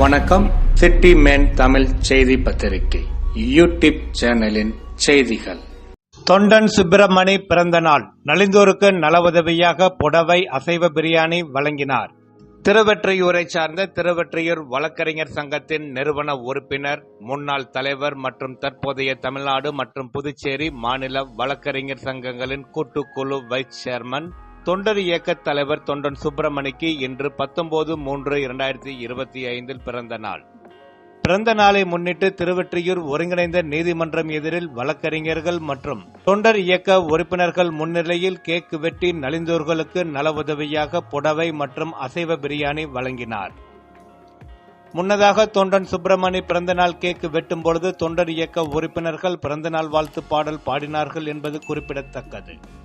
வணக்கம். City man Tamil செய்தி பத்திரிகை யூடியூப் சேனலின் செய்திகள். தொண்டன் சுப்பிரமணி பிறந்த நாள். நலிந்தோருக்கு நல உதவியாக புடவை அசைவ பிரியாணி வழங்கினார். திருவெற்றியூரை சார்ந்த திருவெற்றியூர் வழக்கறிஞர் சங்கத்தின் நிறுவன உறுப்பினர் முன்னாள் தலைவர் மற்றும் தற்போதைய தமிழ்நாடு மற்றும் புதுச்சேரி மாநில வழக்கறிஞர் சங்கங்களின் கூட்டுக்குழு வைஸ் சேர்மன் தொண்டர் இயக்க தலைவர் தொண்டன் சுப்பிரமணிக்கு இன்று பத்தொன்பது மூன்று இரண்டாயிரத்தி இருபத்தி ஐந்தில் பிறந்த நாள். பிறந்த நாளை முன்னிட்டு திருவெற்றியூர் ஒருங்கிணைந்த நீதிமன்றம் எதிரில் வழக்கறிஞர்கள் மற்றும் தொண்டர் இயக்க உறுப்பினர்கள் முன்னிலையில் கேக் வெட்டி நலிந்தோர்களுக்கு நல உதவியாக புடவை மற்றும் அசைவ பிரியாணி வழங்கினார். முன்னதாக தொண்டன் சுப்பிரமணி பிறந்தநாள் கேக் வெட்டும் பொழுது தொண்டர் இயக்க உறுப்பினர்கள் பிறந்தநாள் வாழ்த்து பாடல் பாடினார்கள் என்பது குறிப்பிடத்தக்கது.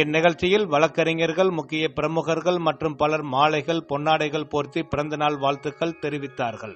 இந்நிகழ்ச்சியில் வழக்கறிஞர்கள் முக்கிய பிரமுகர்கள் மற்றும் பலர் மாலைகள் பொன்னாடைகள் போர்த்தி பிறந்தநாள் வாழ்த்துக்கள் தெரிவித்தார்கள்.